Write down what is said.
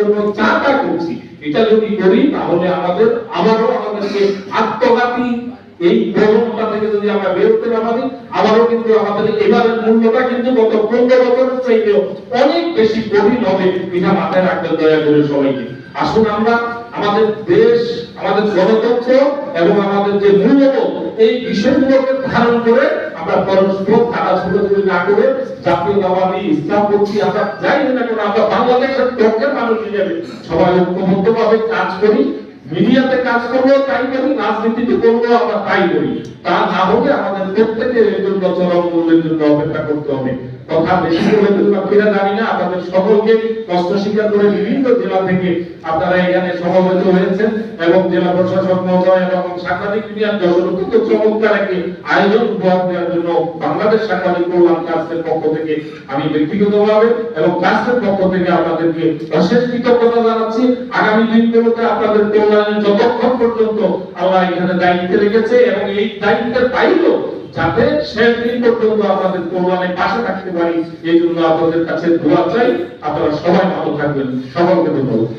জন্য যা যা করছি। এটা যদি করি, তাহলে আমাদের আবারও আমাদেরকে আত্মঘাতী এই থেকে যদি আমরা না পারি আবারও কিন্তু আমাদের এবারের মূল্যটা কিন্তু গত পনেরো বছরের চাইতেও অনেক বেশি কঠিন হবে এটা মাথায় দয়া করে সবাইকে। আসুন আমরা আমাদের দেশ, আমাদের গণতন্ত্র এবং আমাদের যে মূল্যবোধ, এই বিষয়গুলোকে ধারণ করে আমরা পরস্পর তারা ছোটাছুটি না করে জাতীয়তাবাদী পক্ষে আমরা যাই না কেন, আমরা বাংলাদেশের পক্ষের মানুষ হিসেবে সবাই ঐক্যবদ্ধভাবে কাজ করি, মিডিয়াতে কাজ করব, তাই করি, রাজনীতিতে করব, আমরা তাই করি। তা না হলে আমাদের প্রত্যেকের জন্য চরম মূল্যের জন্য অপেক্ষা করতে হবে। কথা বেশি বলে জানি না আপনাদের সকলকে কষ্ট স্বীকার করে বিভিন্ন জেলা থেকে আপনারা এখানে সমবেত হয়েছেন এবং জেলা প্রশাসক মহোদয় এবং সাংবাদিক জনগণকে চমৎকার একটি আয়োজন উপহার দেওয়ার জন্য বাংলাদেশ সাংবাদিক কল্যাণ ট্রাস্টের পক্ষ থেকে আমি ব্যক্তিগতভাবে এবং ট্রাস্টের পক্ষ থেকে আপনাদেরকে অশেষ কৃতজ্ঞতা জানাচ্ছি। আগামী দিনগুলোতে আপনাদের কল্যাণে যতক্ষণ পর্যন্ত আল্লাহ এখানে দায়িত্বে রেখেছে এবং এই দায়িত্বের বাইরেও যাতে শেষ দিন পর্যন্ত আমাদের কল্যাণে পাশে থাকতে পারি, এই জন্য আপনাদের কাছে দোয়া চাই। আপনারা সবাই ভালো থাকবেন। সকলকে ধন্যবাদ।